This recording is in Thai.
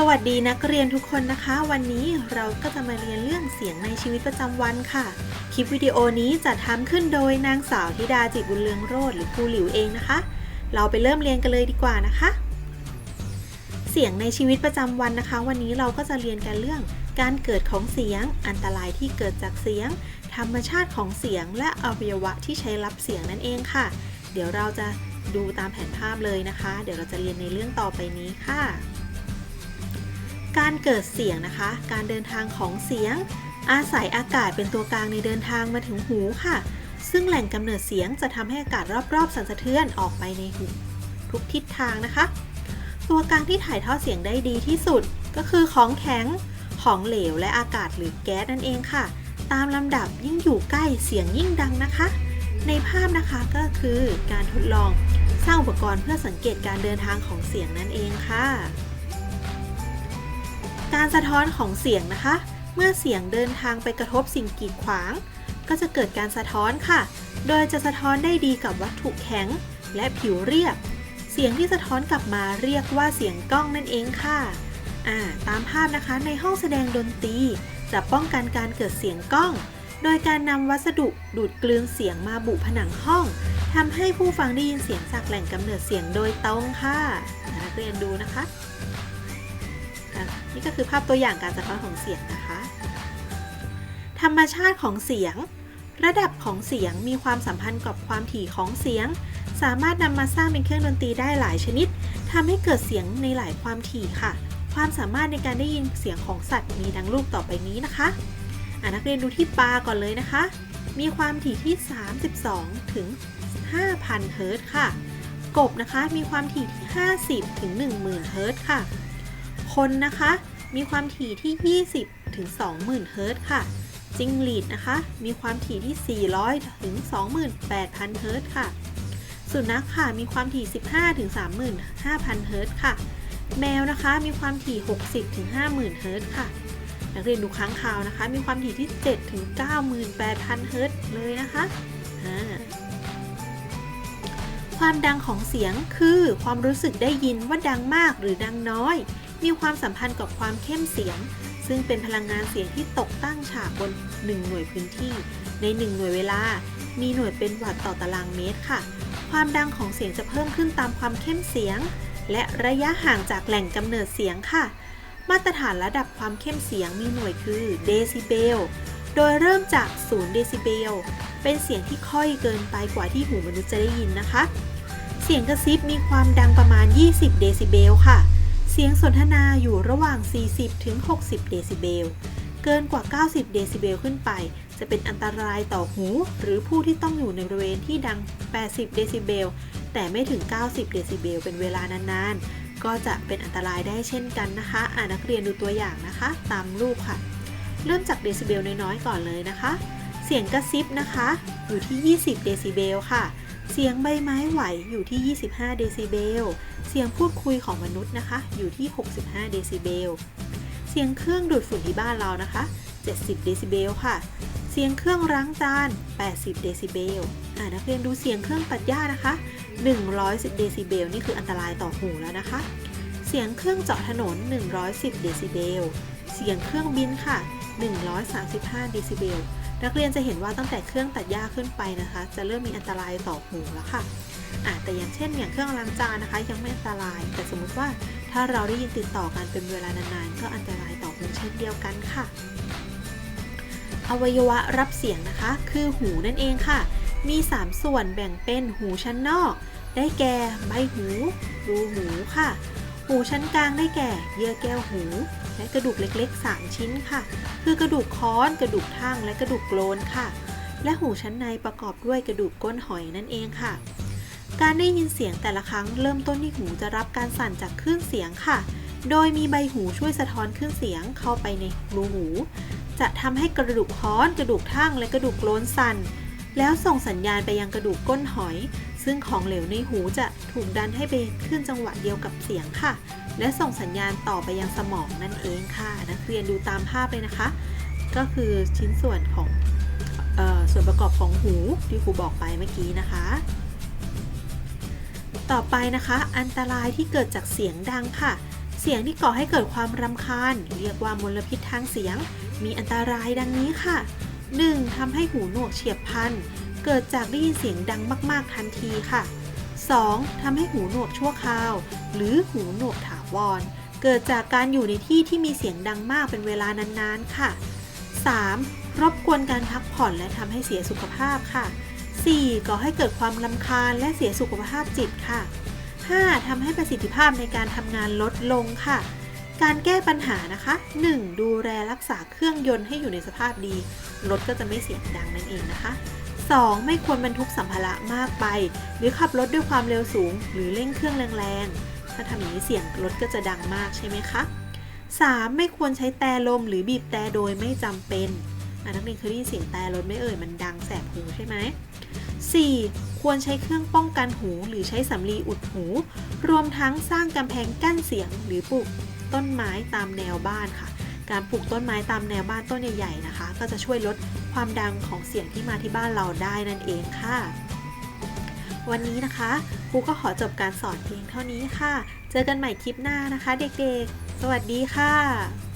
สวัสดีนักเรียนทุกคนนะคะ วันนี้เราก็จะมาเรียนเรื่องเสียงในชีวิตประจำวันค่ะ คลิปวิดีโอนี้จะทำขึ้นโดยนางสาวธิดาจิตบุญเรืองโรธหรือครูหลิวเองนะคะ เราไปเริ่มเรียนกันเลยดีกว่านะคะ เสียงในชีวิตประจำวันนะคะ วันนี้เราก็จะเรียนกันเรื่อง การเกิดของเสียง อันตรายที่เกิดจากเสียง ธรรมชาติของเสียง และอวัยวะที่ใช้รับเสียงนั่นเองค่ะ เดี๋ยวเราจะดูตามแผนภาพเลยนะคะ เดี๋ยวเราจะเรียนในเรื่องต่อไปนี้ค่ะ การเกิดเสียงนะคะ การเดินทางของเสียง อาศัยอากาศเป็นตัวกลางในเดินทางมาถึงหูค่ะ ซึ่งแหล่งกำเนิดเสียงจะทำให้อากาศรอบๆ สั่นสะเทือนออกไปในหูทุกทิศทางนะคะ ตัวกลางที่ถ่ายทอดเสียงได้ดีที่สุด ก็คือของแข็ง ของเหลวและอากาศหรือแก๊สนั่นเองค่ะ ตามลำดับยิ่งอยู่ใกล้เสียงยิ่งดังนะคะ ในภาพนะคะก็คือการทดลองสร้างอุปกรณ์เพื่อสังเกตการเดินทางของเสียงนั่นเองค่ะ การสะท้อนของเสียงนะคะ เมื่อเสียงเดินทางไปกระทบสิ่งกีดขวาง ก็จะเกิดการสะท้อนค่ะ โดยจะสะท้อนได้ดีกับวัตถุแข็ง และผิวเรียบ เสียงที่สะท้อนกลับมาเรียกว่าเสียงก้องนั่นเองค่ะอ่าตามภาพนะคะในห้องแสดงดนตรี จะป้องกันการเกิดเสียงก้อง โดยการนำวัสดุดูดกลืนเสียงมาบุผนังห้องทำให้ผู้ฟังได้ยินเสียงจากแหล่งกำเนิดเสียงโดยตรงค่ะนักเรียนดูนะคะ นี่ก็คือภาพตัวอย่างการสะท้อนของเสียงนะคะ ธรรมชาติของเสียง ระดับของเสียงมีความสัมพันธ์กับความถี่ของเสียง สามารถนำมาสร้างเป็นเครื่องดนตรีได้หลายชนิดทำให้เกิดเสียงในหลายความถี่ค่ะ ความสามารถในการได้ยินเสียงของสัตว์มีดังรูปต่อไปนี้นะคะอะนักเรียนดูที่ปลาก่อนเลยนะคะ มีความถี่ที่ 32 ถึง 5,000 เฮิรตซ์ค่ะ กบนะคะมีความถี่ที่ 50 ถึง 10,000 เฮิรตซ์ค่ะ คนนะคะ มีความถี่ที่ 20 ถึง 20,000 เฮิรตซ์ค่ะ จิงหรีดนะคะ มีความถี่ที่ 400 ถึง 28,000 เฮิรตซ์ค่ะ สุนัขค่ะ มีความถี่ 15 ถึง 35,000 เฮิรตซ์ค่ะ แมวนะคะ มีความถี่ 60 ถึง 50,000 เฮิรตซ์ค่ะ นักเรียนดูค้างคาวนะคะ มีความถี่ที่ 7 ถึง 98,000 เฮิรตซ์เลยนะคะความดังของเสียงคือความรู้สึกได้ยินว่าดังมากหรือดังน้อย มีความสัมพันธ์กับความเข้มเสียง ซึ่งเป็นพลังงานเสียงที่ตกตั้งฉากบน 1 หน่วยพื้นที่ ใน 1 หน่วยเวลา มีหน่วยเป็นวัตต์ต่อตารางเมตรค่ะ ความดังของเสียงจะเพิ่มขึ้นตามความเข้มเสียง และระยะห่างจากแหล่งกำเนิดเสียงค่ะ มาตรฐานระดับความเข้มเสียงมีหน่วยคือเดซิเบลโดยเริ่มจาก 0 เดซิเบล เป็นเสียงที่ค่อยเกินไปกว่าที่หูมนุษย์จะได้ยินนะคะ เสียงกระซิบมีความดังประมาณ 20 เดซิเบลค่ะ เสียงสนทนาอยู่ระหว่าง 40ถึง60 เดซิเบล เกินกว่า 90 เดซิเบลขึ้นไป จะเป็นอันตรายต่อหู หรือผู้ที่ต้องอยู่ในบริเวณที่ดัง 80 เดซิเบล แต่ไม่ถึง 90 เดซิเบล เป็นเวลานานๆ ก็จะเป็นอันตรายได้เช่นกันนะคะ อ่านักเรียนดูตัวอย่างนะคะ ตามรูปค่ะ เริ่มจากเดซิเบลน้อยๆ ก่อนเลยนะคะ เสียงกระซิบนะคะ อยู่ที่ 20 เดซิเบลค่ะ เสียงใบไม้ไหวอยู่ที่ 25 เดซิเบล เสียงพูดคุยของมนุษย์นะคะ อยู่ที่ 65 เดซิเบล เสียงเครื่องดูดฝุ่นที่บ้านเรานะคะ 70 เดซิเบลค่ะ เสียงเครื่องล้างจาน 80 เดซิเบลอ่านักเรียนดูเสียงเครื่องตัดหญ้านะคะ 110 เดซิเบลนี่คืออันตรายต่อหูแล้วนะคะ เสียงเครื่องเจาะถนน 110 เดซิเบล เสียงเครื่องบินค่ะ 135 เดซิเบล นักเรียนจะเห็นว่าตั้งแต่เครื่องตัดหญ้าขึ้นไปนะคะ จะเริ่มมีอันตรายต่อหูแล้วค่ะอะแต่อย่างเช่น อย่างเครื่องล้างจานนะคะ ยังไม่อันตราย แต่สมมติว่าถ้าเราได้ยินติดต่อกันเป็นเวลานานๆ ก็อันตรายต่อหูเช่นเดียวกันค่ะ อวัยวะรับเสียงนะคะ คือหูนั่นเองค่ะ มี 3 ส่วนแบ่งเป็นหูชั้นนอก ได้แก่ใบหู รูหูค่ะ หูชั้นกลางได้แก่ เยื่อแก้วหู และกระดูกเล็กๆ 3 ชิ้นค่ะ คือกระดูกค้อน กระดูกทั่ง และกระดูกโกลนค่ะ และหูชั้นในประกอบด้วยกระดูกก้นหอยนั่นเองค่ะ การได้ยินเสียงแต่ละครั้งเริ่มต้นที่หูจะรับการสั่นจากคลื่นเสียงค่ะ โดยมีใบหูช่วยสะท้อนคลื่นเสียงเข้าไปในรูหู จะทำให้กระดูกค้อน กระดูกทั่ง และกระดูกโกลนสั่น แล้วส่งสัญญาณไปยังกระดูกก้นหอย ซึ่งของเหลวในหูจะถูกดันให้ไปขึ้นจังหวะเดียวกับเสียงค่ะ และส่งสัญญาณต่อไปยังสมองนั่นเองค่ะ นักเรียนดูตามภาพเลยนะคะ ก็คือชิ้นส่วนของออส่วนประกอบของหูที่ครูบอกไปเมื่อกี้นะคะ ต่อไปนะคะ อันตรายที่เกิดจากเสียงดังค่ะ เสียงที่ก่อให้เกิดความรำคาญ เรียกว่ามลพิษทางเสียง มีอันตรายดังนี้ค่ะ 1. ทำให้หูหนวกเฉียบพลัน เกิดจากได้ยินเสียงดังมาก ๆ ทันทีค่ะ 2. ทำให้หูหนวกชั่วคราว หรือหูหนวกถาวร เกิดจากการอยู่ในที่ที่มีเสียงดังมากเป็นเวลานาน ๆ ค่ะ 3. รบกวนการพักผ่อนและทำให้เสียสุขภาพค่ะ 4. ก่อให้เกิดความลำคาญและเสียสุขภาพจิตค่ะ 5. ทำให้ประสิทธิภาพในการทำงานลดลงค่ะ การแก้ปัญหานะคะ 1. ดูแลรักษาเครื่องยนต์ให้อยู่ในสภาพดี รถก็จะไม่เสียงดังนั่นเองนะคะ 2. ไม่ควรบรรทุกสัมภาระมากไป หรือขับรถด้วยความเร็วสูง หรือเร่งเครื่องแรงๆ ถ้าทำอย่างนี้เสียงรถก็จะดังมากใช่ไหมคะ 3. ไม่ควรใช้แต่ลมหรือบีบแต่โดยไม่จำเป็นอะนักเรียนเคยได้ยินเสียงแต่รถไม่เอ่ยมันดังแสบหูใช่ไหม 4. ควรใช้เครื่องป้องกันหูหรือใช้สำลีอุดหู รวมทั้งสร้างกำแพงกั้นเสียงหรือปลูกต้นไม้ตามแนวบ้านค่ะ การปลูกต้นไม้ตามแนวบ้านต้นใหญ่ๆนะคะ ก็จะช่วยลดความดังของเสียงที่มาที่บ้านเราได้นั่นเองค่ะ วันนี้นะคะครูก็ขอจบการสอนเพียงเท่านี้ค่ะ เจอกันใหม่คลิปหน้านะคะ เด็กๆ สวัสดีค่ะ